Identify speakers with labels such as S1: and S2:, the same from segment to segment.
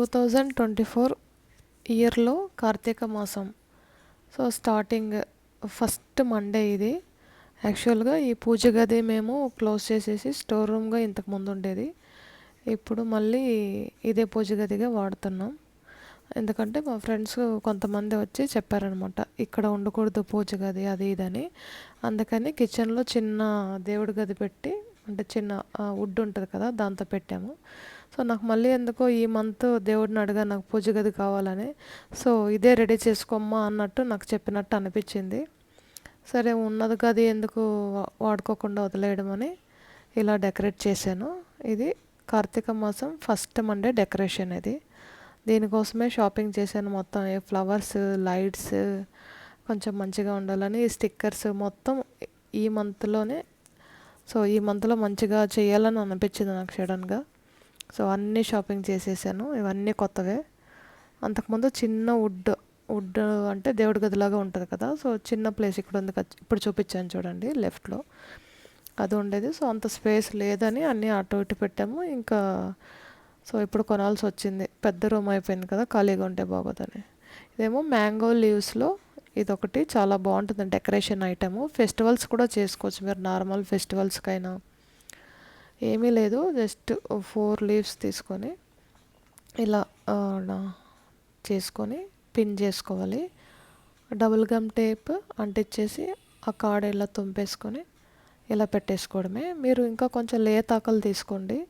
S1: Two thousand twenty four ఇయర్లో కార్తీక మాసం. So starting first Monday ఇది. యాక్చువల్గా ఈ పూజ గది మేము క్లోజ్ చేసేసి స్టోర్ రూమ్గా ఇంతకు ముందు ఉండేది. ఇప్పుడు మళ్ళీ ఇదే పూజ గదిగా వాడుతున్నాం. ఎందుకంటే మా ఫ్రెండ్స్ కొంతమంది వచ్చి చెప్పారనమాట ఇక్కడ ఉండకూడదు పూజ గది అది ఇదని అందుకని కిచెన్లో చిన్న దేవుడి గది పెట్టి అంటే చిన్న వుడ్ ఉంటుంది కదా దాంతో పెట్టాము. సో నాకు మళ్ళీ ఎందుకో ఈ మంత్ దేవుడిని అడగా నాకు పూజ గది కావాలని. సో ఇదే రెడీ చేసుకోమ్మా అన్నట్టు నాకు చెప్పినట్టు అనిపించింది. సరే ఉన్నది గది ఎందుకు వాడుకోకుండా వదిలేయడం అని ఇలా డెకరేట్ చేశాను. ఇది కార్తీక మాసం ఫస్ట్ మండే డెకరేషన్ ఇది. దీనికోసమే షాపింగ్ చేశాను మొత్తం ఏ ఫ్లవర్స్ లైట్స్ కొంచెం మంచిగా ఉండాలని ఈ స్టిక్కర్స్ మొత్తం ఈ మంత్లోనే సో ఈ మంత్లో మంచిగా చేయాలని అనిపించింది నాకు సడన్గా. సో అన్నీ షాపింగ్ చేసేసాను. ఇవన్నీ కొత్తవే. అంతకుముందు చిన్న వుడ్ వుడ్ అంటే దేవుడి గదిలాగా ఉంటుంది కదా. సో చిన్న ప్లేస్ ఇక్కడ ఉంది ఇప్పుడు చూపించాను చూడండి లెఫ్ట్లో. అది ఉండేది. సో అంత స్పేస్ లేదని అన్నీ అటు ఇటు పెట్టాము. ఇంకా సో ఇప్పుడు కొనాల్సి వచ్చింది. పెద్ద రూమ్ అయిపోయింది కదా ఖాళీగా ఉంటే బాగోదని. ఇదేమో మ్యాంగో లీవ్స్లో ఇదొకటి చాలా బాగుంటుంది డెకరేషన్ ఐటము. ఫెస్టివల్స్ కూడా చేసుకోవచ్చు మీరు నార్మల్ ఫెస్టివల్స్కైనా. ఏమీ లేదు జస్ట్ ఫోర్ లీవ్స్ తీసుకొని ఇలా చేసుకొని పిన్ చేసుకోవాలి. డబుల్ గమ్ టేప్ అంటించేసి ఆ కాడ ఇలా తుంపేసుకొని ఇలా పెట్టేసుకోవడమే. మీరు ఇంకా కొంచెం లేతాకలు తీసుకోండి.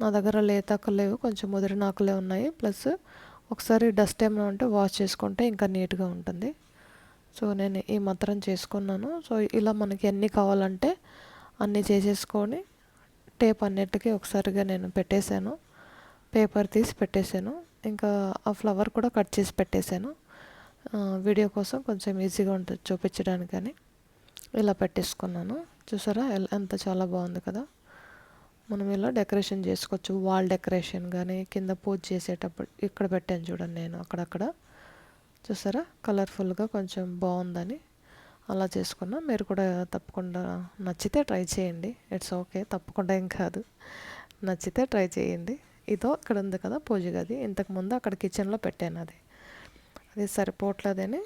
S1: నా దగ్గర లేతాకలు లేవు కొంచెం ముదిరిన ఆకులే ఉన్నాయి. ప్లస్ ఒకసారి డస్ట్ ఏమైనా ఉంటే వాష్ చేసుకుంటే ఇంకా నీట్గా ఉంటుంది. సో నేను ఈ మాత్రం చేసుకున్నాను. సో ఇలా మనకి ఎన్ని కావాలంటే అన్నీ చేసేసుకొని టేప్ అన్నిటికీ ఒకసారిగా నేను పెట్టేశాను. పేపర్ తీసి పెట్టేశాను. ఇంకా ఆ ఫ్లవర్ కూడా కట్ చేసి పెట్టేశాను. వీడియో కోసం కొంచెం ఈజీగా ఉంటుంది చూపించడానికని ఇలా పెట్టేసుకున్నాను. చూసారా? ఎంత చాలా బాగుంది కదా? మనం ఇలా డెకరేషన్ చేసుకోవచ్చు. వాల్ డెకరేషన్ కానీ కింద పూజ చేసేటప్పుడు ఇక్కడ పెట్టాను చూడండి నేను అక్కడక్కడ. చూసారా? కలర్ఫుల్గా కొంచెం బాగుందని అలా చేసుకున్నా. మీరు కూడా తప్పకుండా నచ్చితే ట్రై చేయండి. It's okay. తప్పకుండా ఏం కాదు. నచ్చితే ట్రై చేయండి. ఇదో ఇక్కడ ఉంది కదా పూజ గది. ఇంతకుముందు అక్కడ కిచెన్లో పెట్టాను అది. అది సరిపోవట్లేదని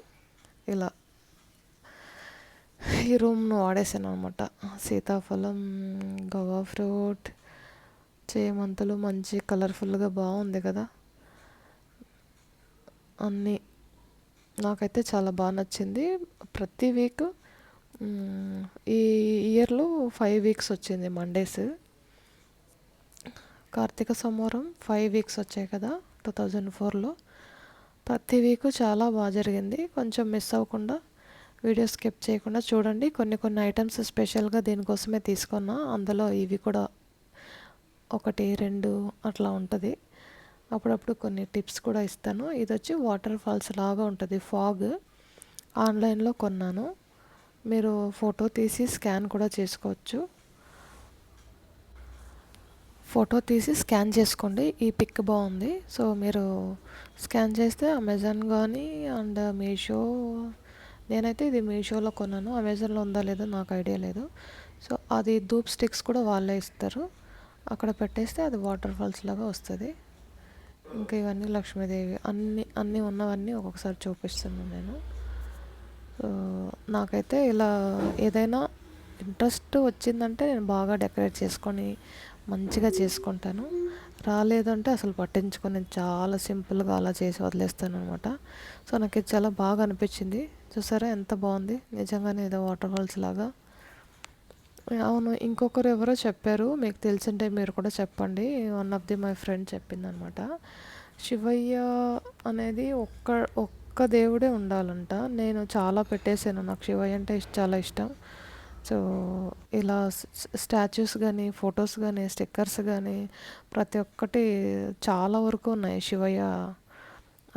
S1: ఇలా ఈ రూమ్ను వాడేసాను అనమాట సీతాఫలం గవా ఫ్రూట్ చేమంతులు మంచి కలర్ఫుల్గా బాగుంది కదా. అన్నీ నాకైతే చాలా బాగా నచ్చింది. ప్రతి వీక్ ఈ ఇయర్లో ఫైవ్ వీక్స్ వచ్చింది మండేస్. కార్తీక సోమవారం ఫైవ్ వీక్స్ వచ్చాయి కదా టూ థౌజండ్ ఫోర్లో. ప్రతి వీక్ చాలా బాగా జరిగింది. కొంచెం మిస్ అవ్వకుండా వీడియో స్కిప్ చేయకుండా చూడండి. కొన్ని కొన్ని ఐటమ్స్ స్పెషల్గా దీనికోసమే తీసుకున్నా. అందులో ఇవి కూడా ఒకటి రెండు అట్లా ఉంటుంది. అప్పుడప్పుడు కొన్ని టిప్స్ కూడా ఇస్తాను. ఇది వచ్చి వాటర్ ఫాల్స్ లాగా ఉంటుంది. ఫాగ్ ఆన్లైన్లో కొన్నాను. మీరు ఫోటో తీసి స్కాన్ కూడా చేసుకోవచ్చు. ఫోటో తీసి స్కాన్ చేసుకోండి. ఈ పిక్ బాగుంది. సో మీరు స్కాన్ చేస్తే అమెజాన్ కానీ అండ్ మీషో నేనైతే ఇది మీషోలో కొన్నాను. అమెజాన్లో ఉందా లేదో నాకు ఐడియా లేదు. సో అది ధూప్ స్టిక్స్ కూడా వాళ్ళే ఇస్తారు. అక్కడ పెట్టేస్తే అది వాటర్ ఫాల్స్ లాగా వస్తుంది. ఇంకా ఇవన్నీ లక్ష్మీదేవి అన్ని అన్నీ ఉన్నవన్నీ ఒక్కొక్కసారి చూపిస్తున్నాను నేను. నాకైతే ఇలా ఏదైనా ఇంట్రెస్ట్ వచ్చిందంటే నేను బాగా డెకరేట్ చేసుకొని మంచిగా చేసుకుంటాను. రాలేదంటే అసలు పట్టించుకొని నేను చాలా సింపుల్గా అలా చేసి వదిలేస్తాను అనమాట సో నాకు ఇది చాలా బాగా అనిపించింది. చూసారా ఎంత బాగుంది? నిజంగానే ఏదో వాటర్ ఫాల్స్ లాగా. అవును ఇంకొకరు ఎవరో చెప్పారు. మీకు తెలిసింటే మీరు కూడా చెప్పండి. One of the my friend చెప్పిందనమాట. శివయ్య అనేది ఒక్క ఒక్క దేవుడే ఉండాలంట. నేను చాలా పెట్టేశాను. నాకు శివయ్య అంటే చాలా ఇష్టం. సో ఇలా స్టాచ్యూస్ కానీ ఫొటోస్ కానీ స్టిక్కర్స్ కానీ ప్రతి ఒక్కటి చాలా వరకు ఉన్నాయి శివయ్య.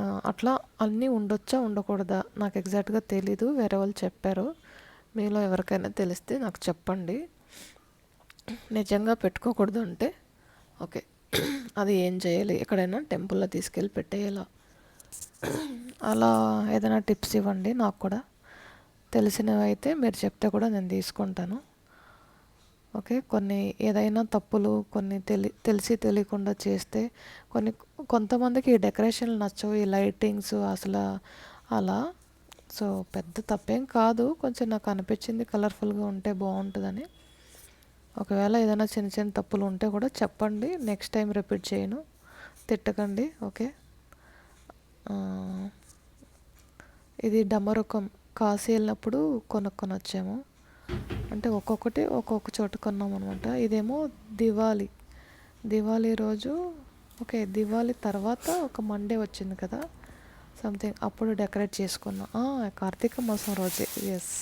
S1: అట్లా అన్నీ ఉండొచ్చా ఉండకూడదా? నాకు ఎగ్జాక్ట్గా తెలీదు. వేరే వాళ్ళు చెప్పారు. మీలో ఎవరికైనా తెలిస్తే నాకు చెప్పండి. నిజంగా పెట్టుకోకూడదు అంటే ఓకే అది ఏం చేయాలి? ఎక్కడైనా టెంపుల్లో తీసుకెళ్ళి పెట్టేయాలా? అలా ఏదైనా టిప్స్ ఇవ్వండి నాకు కూడా. తెలిసినవి అయితే మీరు చెప్తే కూడా నేను తీసుకుంటాను. ఓకే కొన్ని ఏదైనా తప్పులు కొన్ని తెలి తెలిసి తెలియకుండా చేస్తే కొన్ని కొంతమందికి ఈ డెకరేషన్లు నచ్చవు ఈ లైటింగ్స్ అసలు అలా. సో పెద్ద తప్పేం కాదు. కొంచెం నాకు అనిపించింది కలర్ఫుల్గా ఉంటే బాగుంటుందని ఒకవేళ ఏదైనా చిన్న చిన్న తప్పులు ఉంటే కూడా చెప్పండి. నెక్స్ట్ టైం రిపీట్ చేయను. తిట్టకండి. ఓకే? ఇది డమరుకం. కాశీ వెళ్ళినప్పుడు కొనుక్కొని వచ్చాము అంటే ఒక్కొక్కటి ఒక్కొక్క చోట కొన్నాం అనమాట ఇదేమో దివాళీ. దివాళీ రోజు ఓకే దివాళీ తర్వాత ఒక మండే వచ్చింది కదా. సంథింగ్ అప్పుడు డెకరేట్ చేసుకున్నాం. కార్తీక మాసం రోజే. ఎస్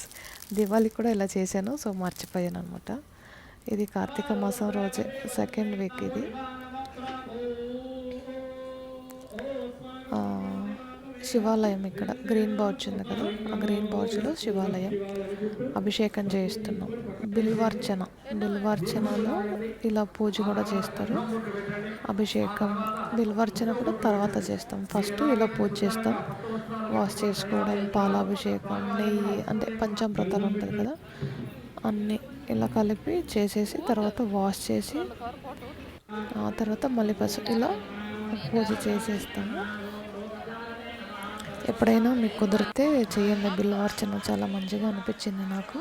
S1: దివాళీ కూడా ఇలా చేశాను సో మర్చిపోయాను అనమాట ఇది కార్తీక మాసం రోజే. సెకండ్ వీక్ ఇది. శివాలయం ఇక్కడ. గ్రీన్ బౌచ్ ఉంది కదా. ఆ గ్రీన్ బౌచ్లో శివాలయం అభిషేకం చేయిస్తున్నాం. బిల్వార్చన. బిల్వార్చనలో ఇలా పూజ కూడా చేస్తారు. అభిషేకం బిల్వార్చన కూడా తర్వాత చేస్తాం. ఫస్ట్ ఇలా పూజ చేస్తాం. వాష్ చేసుకోవడం పాలాభిషేకం నెయ్యి అంటే పంచామృతాలు ఉంటుంది కదా. అన్నీ ఇలా కలిపి చేసేసి తర్వాత వాష్ చేసి ఆ తర్వాత మళ్ళీ పసుపు ఇలా పూజ చేసేస్తాము. ఎప్పుడైనా మీకు కుదిరితే చేయండి బిల్వార్చన చాలా మంచిగా అనిపించింది నాకు.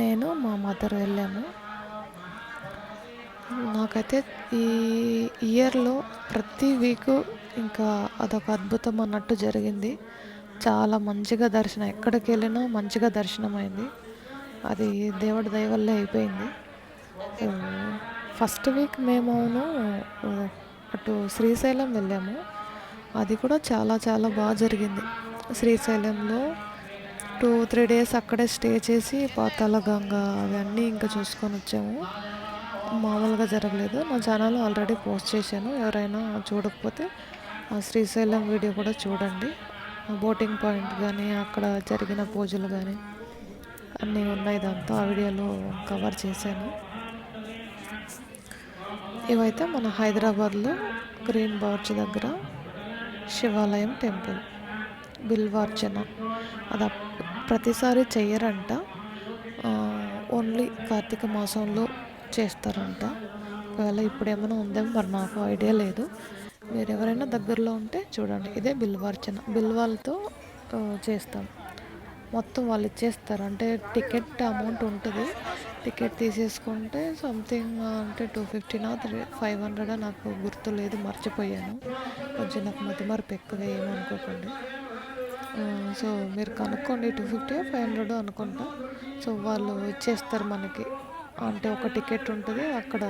S1: నేను మా మదర్ వెళ్ళాము. నాకైతే ఈ ఇయర్లో ప్రతి వీకు ఇంకా అదొక అద్భుతం అన్నట్టు జరిగింది. చాలా మంచిగా దర్శనం ఎక్కడికి వెళ్ళినా మంచిగా దర్శనం అయింది. అది దేవుడి దయవల్లే అయిపోయింది. ఫస్ట్ వీక్ మేము అవును అటు శ్రీశైలం వెళ్ళాము. అది కూడా చాలా చాలా బాగా జరిగింది. శ్రీశైలంలో టూ త్రీ డేస్ అక్కడే స్టే చేసి పాతాల గంగ అవన్నీ ఇంకా చూసుకొని వచ్చాము. మామూలుగా జరగలేదు. నా ఛానల్ ఆల్రెడీ పోస్ట్ చేశాను. ఎవరైనా చూడకపోతే ఆ శ్రీశైలం వీడియో కూడా చూడండి. ఆ బోటింగ్ పాయింట్ కానీ అక్కడ జరిగిన పూజలు కానీ అన్నీ ఉన్నాయి. దాంతో ఆ వీడియోలో కవర్ చేశాను. ఇవైతే మన హైదరాబాద్లో గ్రీన్ బార్చ్ దగ్గర శివాలయం టెంపుల్ బిల్వార్చన. అది ప్రతిసారి చెయ్యరంట. ఓన్లీ కార్తీక మాసంలో చేస్తారంట. ఒకవేళ ఇప్పుడు ఏమైనా ఉందేమో మరి నాకు ఐడియా లేదు. మీరు ఎవరైనా దగ్గరలో ఉంటే చూడండి ఇదే బిల్వార్చన. బిల్వాలతో చేస్తాం. మొత్తం వాళ్ళు ఇచ్చేస్తారు. అంటే టికెట్ అమౌంట్ ఉంటుంది. టికెట్ తీసేసుకుంటే సంథింగ్ అంటే టూ ఫిఫ్టీనా త్రీ ఫైవ్ హండ్రెడ్ నాకు గుర్తు లేదు మర్చిపోయాను. కొంచెం నాకు మతి మరపు ఎక్కువ ఏమనుకోకండి సో మీరు కనుక్కోండి టూ ఫిఫ్టీ ఫైవ్ హండ్రెడ్ అనుకుంటా. సో వాళ్ళు ఇచ్చేస్తారు మనకి. అంటే ఒక టికెట్ ఉంటుంది అక్కడ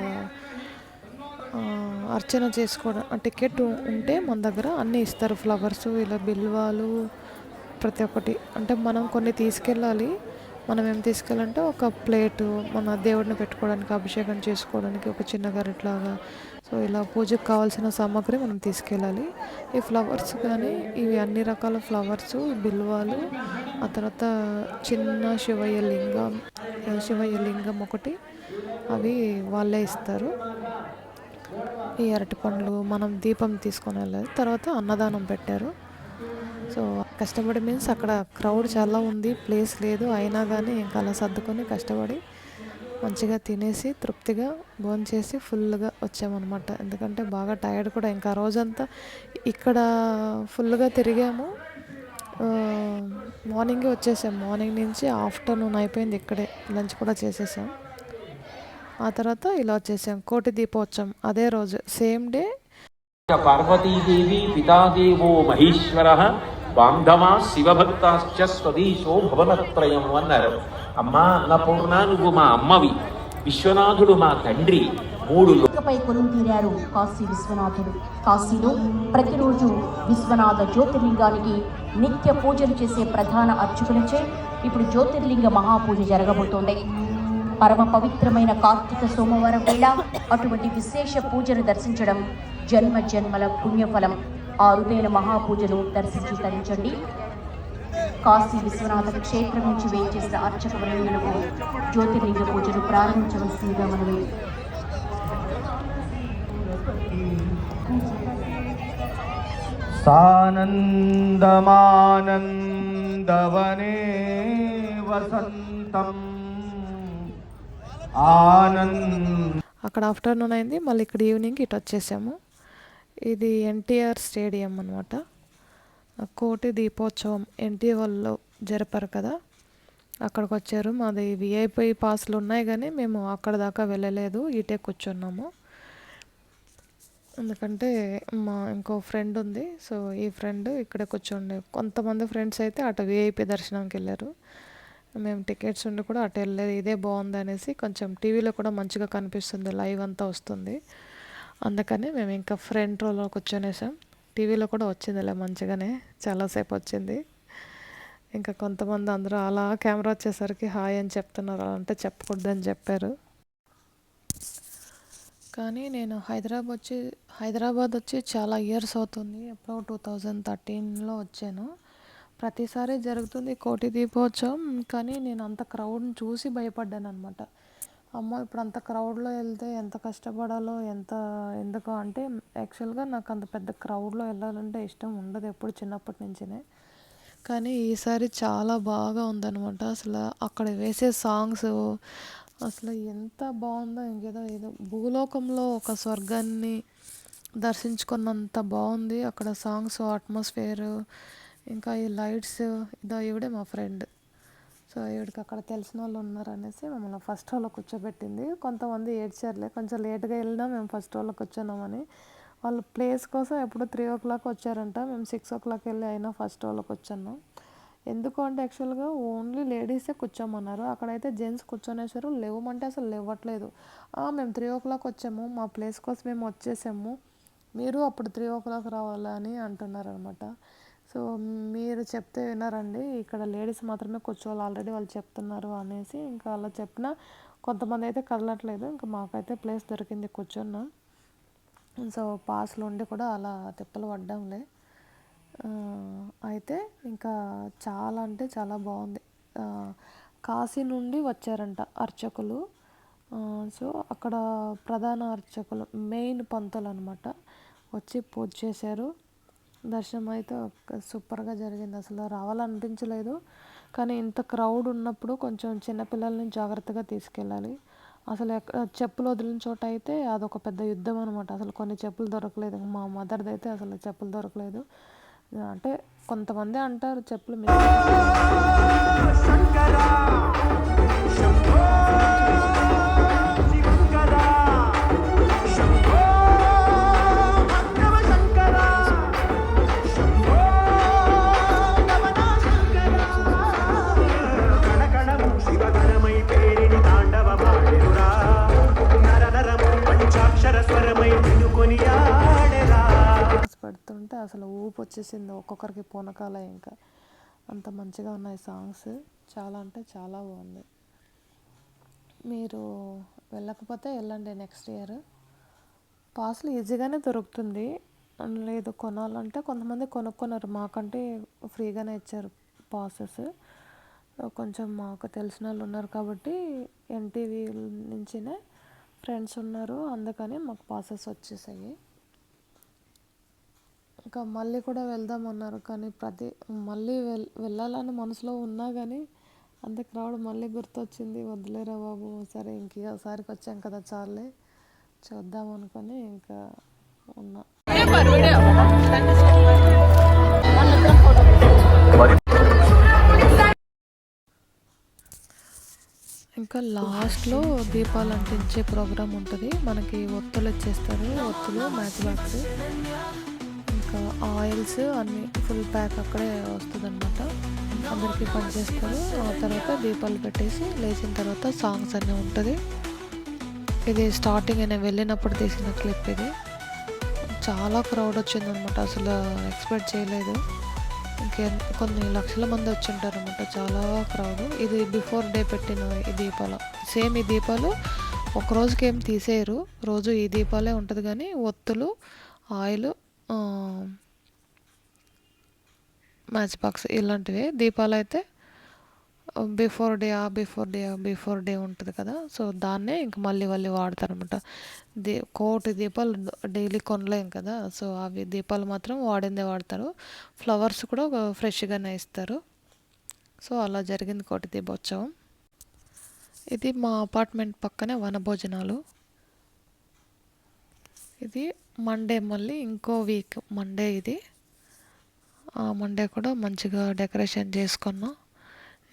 S1: అర్చన చేసుకోవడం ఆ టికెట్ ఉంటే మన దగ్గర అన్నీ ఇస్తారు. ఫ్లవర్స్ ఇలా బిల్వాలు ప్రతి ఒక్కటి. అంటే మనం కొన్ని తీసుకెళ్ళాలి మనం ఏం తీసుకెళ్ళాలంటే ఒక ప్లేటు మన దేవుడిని పెట్టుకోవడానికి అభిషేకం చేసుకోవడానికి ఒక చిన్న గరిట్లాగా సో ఇలా పూజకు కావాల్సిన సామాగ్రి మనం తీసుకెళ్ళాలి. ఈ ఫ్లవర్స్ కానీ ఇవి అన్ని రకాల ఫ్లవర్స్ బిల్వాలు ఆ తర్వాత చిన్న శివయ్య లింగం శివయ్య లింగం ఒకటి అవి వాళ్ళే ఇస్తారు. ఈ అరటి పండ్లు మనం దీపం తీసుకొని వెళ్ళాలి. తర్వాత అన్నదానం పెట్టారు. సో కష్టపడి మీన్స్ అక్కడ క్రౌడ్ చాలా ఉంది ప్లేస్ లేదు. అయినా కానీ ఇంకా అలా సర్దుకొని కష్టపడి మంచిగా తినేసి తృప్తిగా భోంచేసి ఫుల్గా వచ్చామన్నమాట. ఎందుకంటే బాగా టైర్డ్ కూడా. ఇంకా ఆ రోజంతా ఇక్కడ ఫుల్గా తిరిగాము. మార్నింగే వచ్చేసాం. మార్నింగ్ నుంచి ఆఫ్టర్నూన్ అయిపోయింది ఇక్కడే. లంచ్ కూడా చేసేసాం. ఆ తర్వాత ఇలా వచ్చేసాం. కోటి దీపోత్సవం అదే రోజు. సేమ్ డే
S2: పార్వతీదేవి పితాదేవో మహేశ్వర బాంధవా శివభక్తాశ్చ స్వదేశో భవనత్రయం అన్నారు. అమ్మా అన్నపూర్ణ నువ్వు మా అమ్మవి. విశ్వనాథుడు మా తండ్రి. మూడు లో-
S3: కొలువు తీరారు కాశీ విశ్వనాథుడు. కాశీలో ప్రతిరోజు విశ్వనాథ జ్యోతిర్లింగానికి నిత్య పూజలు చేసే ప్రధాన అర్చకులచే ఇప్పుడు జ్యోతిర్లింగ మహాపూజ జరగబోతోంది. పరమ పవిత్రమైన కార్తీక సోమవారం వేళ అటువంటి విశేష పూజను దర్శించడం జన్మ జన్మల పుణ్యఫలం. ఆ అరుదైన మహాపూజను దర్శించి తరించండి కాశీ విశ్వనాథ క్షేత్రం నుంచి వేయించేసిన అర్చక వృందులకు జ్యోతిర్లింగ పూజను ప్రారంభించవలసిందిగా మనవి
S4: सानन्दमानन्दवने वसन्तम् आनन्द
S1: అక్కడ ఆఫ్టర్నూన్ అయింది మళ్ళీ ఇక్కడ ఈవినింగ్ ఇటు వచ్చేసాము ఇది ఎన్టీఆర్ స్టేడియం అనమాట కోటి దీపోత్సవం ఎన్టీఆర్లో జరిపారు కదా. అక్కడికి వచ్చారు మాది విఐపి పాస్లు ఉన్నాయి కానీ మేము అక్కడ దాకా వెళ్ళలేదు. ఇటే కూర్చున్నాము. ఎందుకంటే మా ఇంకో ఫ్రెండ్ ఉంది. సో ఈ ఫ్రెండ్ ఇక్కడే కూర్చోండి. కొంతమంది ఫ్రెండ్స్ అయితే అటు విఐపి దర్శనంకి వెళ్ళారు. మేము టికెట్స్ ఉండి కూడా అటు వెళ్ళలేదు. ఇదే బాగుంది అనేసి కొంచెం టీవీలో కూడా మంచిగా కనిపిస్తుంది. లైవ్ అంతా వస్తుంది. అందుకని మేము ఇంకా ఫ్రంట్ రోలో కూర్చొనేసాం. టీవీలో కూడా వచ్చిందిలే మంచిగానే చాలాసేపు వచ్చింది. ఇంకా కొంతమంది అందరూ అలా కెమెరా వచ్చేసరికి హాయ్ అని చెప్తున్నారు. అలా అంటే చెప్పకూడదని చెప్పారు. కానీ నేను హైదరాబాద్ వచ్చి హైదరాబాద్ వచ్చి చాలా ఇయర్స్ అవుతుంది. ఎప్పుడో టూ థౌజండ్ థర్టీన్లో వచ్చాను. ప్రతిసారి జరుగుతుంది కోటి దీపోత్సవం. కానీ నేను అంత క్రౌడ్ని చూసి భయపడ్డాను అనమాట అమ్మో ఇప్పుడు అంత క్రౌడ్లో వెళ్తే ఎంత కష్టపడాలో ఎంత ఎందుకు అంటే యాక్చువల్గా నాకు అంత పెద్ద క్రౌడ్లో వెళ్ళాలంటే ఇష్టం ఉండదు ఎప్పుడు చిన్నప్పటి నుంచినే. కానీ ఈసారి చాలా బాగా ఉందన్నమాట. అసలు అక్కడ వేసే సాంగ్స్ అసలు ఎంత బాగుందో ఇంకేదో ఏదో భూలోకంలో ఒక స్వర్గాన్ని దర్శించుకున్నంత బాగుంది. అక్కడ సాంగ్స్ అట్మాస్ఫియర్ ఇంకా ఈ లైట్స్ ఇదో ఇవిడే మా ఫ్రెండ్ సో ఈవిడికి అక్కడ తెలిసిన వాళ్ళు ఉన్నారు అనేసి మమ్మల్ని ఫస్ట్ రోలో కూర్చోబెట్టింది. కొంతమంది ఏడ్చారులే. కొంచెం లేట్గా వెళ్ళినా మేము ఫస్ట్ రోలో కూర్చున్నామని. వాళ్ళు ప్లేస్ కోసం ఎప్పుడు త్రీ ఓ క్లాక్ వచ్చారంట. మేము సిక్స్ ఓ క్లాక్ వెళ్ళి అయినా ఫస్ట్ రోలోకి వచ్చాను ఎందుకు అంటే యాక్చువల్గా ఓన్లీ లేడీసే కూర్చోమన్నారు. అక్కడైతే జెంట్స్ కూర్చొనేసారు లేవమంటే అసలు లేవట్లేదు. మేము త్రీ ఓ క్లాక్ వచ్చాము. మా ప్లేస్ కోసం మేము వచ్చేసాము. మీరు అప్పుడు త్రీ ఓ క్లాక్ రావాలా అని అంటున్నారు అనమాట సో మీరు చెప్తే వినారండి ఇక్కడ లేడీస్ మాత్రమే కూర్చోవాలి ఆల్రెడీ వాళ్ళు చెప్తున్నారు అనేసి ఇంకా అలా చెప్పినా కొంతమంది అయితే కదలట్లేదు ఇంకా మాకైతే ప్లేస్ దొరికింది కూర్చున్నా. సో పాస్లు ఉండి కూడా అలా తిప్పలు పడ్డాంలే. అయితే ఇంకా చాలా అంటే చాలా బాగుంది. కాశీ నుండి వచ్చారంట అర్చకులు. సో అక్కడ ప్రధాన అర్చకులు మెయిన్ పంతులు అనమాట వచ్చి పూజ చేశారు. దర్శనం అయితే సూపర్గా జరిగింది. అసలు రావాలనిపించలేదు. కానీ ఇంత క్రౌడ్ ఉన్నప్పుడు కొంచెం చిన్నపిల్లల్ని జాగ్రత్తగా తీసుకెళ్ళాలి. అసలు చెప్పులు వదిలిన చోట అయితే అదొక పెద్ద యుద్ధం అనమాట అసలు కొన్ని చెప్పులు దొరకలేదు. మా మదర్ది అయితే అసలు చెప్పులు దొరకలేదు. అంటే కొంతమంది అంటారు చెప్పులు మిస్ వచ్చేసింది ఒక్కొక్కరికి పూనకాల ఇంకా. అంత మంచిగా ఉన్నాయి సాంగ్స్. చాలా అంటే చాలా బాగుంది. మీరు వెళ్ళకపోతే వెళ్ళండి నెక్స్ట్ ఇయర్. పాస్లు ఈజీగానే దొరుకుతుంది. లేదు కొనాలంటే కొంతమంది కొనుక్కున్నారు. మాకంటే ఫ్రీగానే ఇచ్చారు పాసెస్. కొంచెం మాకు తెలిసిన వాళ్ళు ఉన్నారు కాబట్టి ఎన్టీవీ నుంచినే ఫ్రెండ్స్ ఉన్నారు. అందుకని మాకు పాసెస్ వచ్చేసాయి. ఇంకా మళ్ళీ కూడా వెళ్దాం అన్నారు. కానీ ప్రతి మళ్ళీ వెల్ వెళ్ళాలని మనసులో ఉన్నా కానీ అంత క్రౌడ్ మళ్ళీ గుర్తొచ్చింది. వదిలేరా బాబు సరే ఇంక ఒకసారికి వచ్చాం కదా చాలే చూద్దాం అనుకొని ఇంకా ఉన్నా. ఇంకా లాస్ట్లో దీపాలు అంటించే ప్రోగ్రామ్ ఉంటుంది. మనకి ఒత్తులు ఇచ్చేస్తారు ఒత్తులు match box. Like oils uh, అన్ని ఫుల్ ప్యాక్ అక్కడే వస్తుంది అనమాట అందరికీ పనిచేస్తారు. ఆ తర్వాత దీపాలు పెట్టేసి లేచిన తర్వాత సాంగ్స్ అన్నీ ఉంటుంది. ఇది స్టార్టింగ్ నేను వెళ్ళినప్పుడు తీసిన క్లిప్ ఇది. చాలా క్రౌడ్ వచ్చిందనమాట అసలు ఎక్స్పెక్ట్ చేయలేదు. ఇంకే కొన్ని లక్షల మంది వచ్చి అనమాట చాలా క్రౌడ్ ఇది బిఫోర్ డే పెట్టిన ఈ దీపాలు. సేమ్ ఈ దీపాలు ఒక రోజుకి ఏం తీసేయరు. రోజు ఈ దీపాలే ఉంటుంది కానీ ఒత్తులు ఆయిల్ మ్యాచ్ బాక్స్ ఇలాంటివి. దీపాలు అయితే బిఫోర్ డే ఆ బిఫోర్ డే బిఫోర్ డే ఉంటుంది కదా. సో దాన్నే ఇంక మళ్ళీ మళ్ళీ వాడతారనమాట దీ కోటి దీపాలు డైలీ కొనలేం కదా. సో అవి దీపాలు మాత్రం వాడిందే వాడతారు. ఫ్లవర్స్ కూడా ఫ్రెష్గానే ఇస్తారు. సో అలా జరిగింది కోటి దీపోత్సవం. ఇది మా అపార్ట్మెంట్ పక్కనే వనభోజనాలు. ఇది మండే మళ్ళీ ఇంకో వీక్ మండే ఇది. ఆ మండే కూడా మంచిగా డెకరేషన్ చేసుకున్నాం.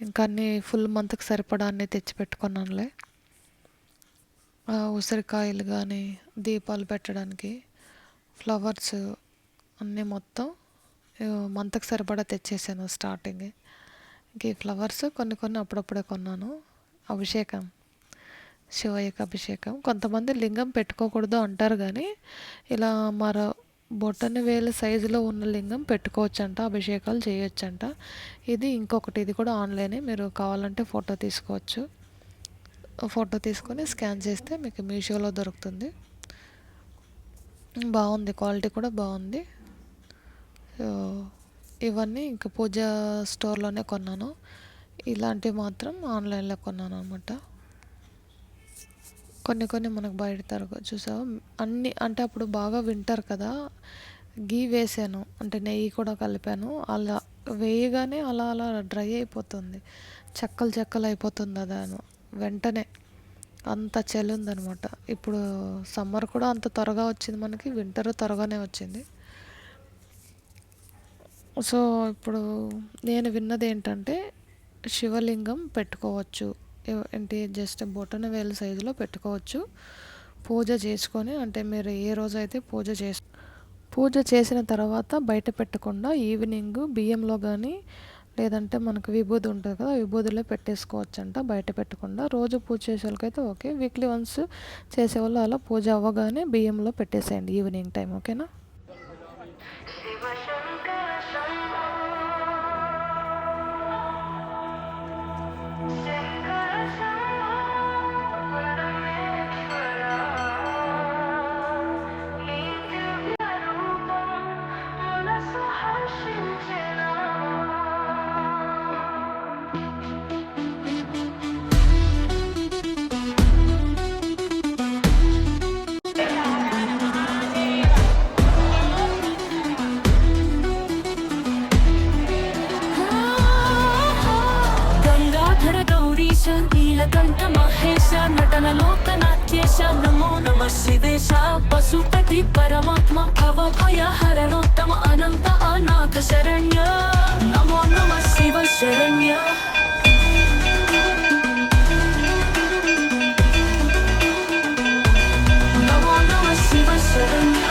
S1: ఇంకా అన్ని ఫుల్ మంత్కి సరిపడా అన్నీ తెచ్చి పెట్టుకున్నానులే. ఉసిరికాయలు కానీ దీపాలు పెట్టడానికి ఫ్లవర్స్ అన్నీ మొత్తం మంత్కి సరిపడా తెచ్చేసాను స్టార్టింగ్ ఇంక ఈ ఫ్లవర్స్ కొన్ని కొన్ని అప్పుడప్పుడే కొన్నాను. అభిషేకం. శివయ్యకి అభిషేకం కొంతమంది లింగం పెట్టుకోకూడదు అంటారు కానీ ఇలా మరో బొట్టని వేల సైజులో ఉన్న లింగం పెట్టుకోవచ్చంట అభిషేకాలు చేయొచ్చంట. ఇది ఇంకొకటి ఇది కూడా ఆన్లైనే మీరు కావాలంటే ఫోటో తీసుకోవచ్చు. ఫోటో తీసుకొని స్కాన్ చేస్తే మీకు మీషోలో దొరుకుతుంది. బాగుంది క్వాలిటీ కూడా బాగుంది. ఇవన్నీ ఇంక పూజ స్టోర్లోనే కొన్నాను. ఇలాంటివి మాత్రం ఆన్లైన్లో కొన్నాను అనమాట కొన్ని కొన్ని మనకు బయట తరగ చూసావా? అన్ని అంటే అప్పుడు బాగా వింటారు కదా గీ వేసాను అంటే నెయ్యి కూడా కలిపాను అలా వేయగానే అలా అలా డ్రై అయిపోతుంది చెక్కలు చెక్కలు అయిపోతుంది అదాను వెంటనే అంత చలి ఇప్పుడు సమ్మర్ కూడా అంత త్వరగా వచ్చింది మనకి వింటర్ త్వరగానే వచ్చింది. సో ఇప్పుడు నేను విన్నది ఏంటంటే శివలింగం పెట్టుకోవచ్చు ఏంటి జస్ట్ బొటన వేల సైజులో పెట్టుకోవచ్చు. పూజ చేసుకొని అంటే మీరు ఏ రోజు అయితే పూజ చేసి పూజ చేసిన తర్వాత బయట పెట్టకుండా ఈవినింగ్ బియ్యంలో కానీ లేదంటే మనకు విభూది ఉంటుంది కదా విభూదిలో పెట్టేసుకోవచ్చు అంట బయట పెట్టకుండా. రోజు పూజ చేసే వాళ్ళకైతే ఓకే. వీక్లీ వన్స్ చేసేవాళ్ళు అలా పూజ అవ్వగానే బియ్యంలో పెట్టేసేయండి ఈవినింగ్ టైం ఓకేనా?
S5: పశుపతి పరమాత్మ భవ భయ హరణోత్తమ అనంత అనాథ శరణ్య నమో నమ శివ శరణ్య నమో నమ శివ శరణ్య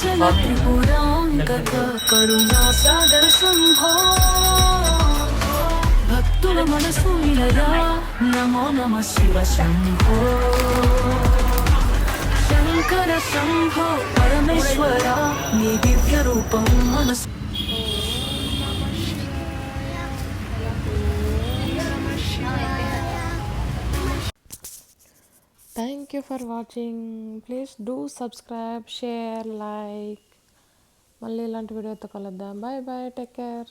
S5: విలోచన త్రిపురాంగక కరుణా సాగర సంభో భక్తుల మనసు వినరా నమో నమ శివ శంభో శంకర శంభో పరమేశ్వర నీ దివ్య రూపం మనసు
S1: thank you for watching please do subscribe share like మళ్ళీ ఇలాంటి వీడియోతో కలుద్దాం. Bye bye take care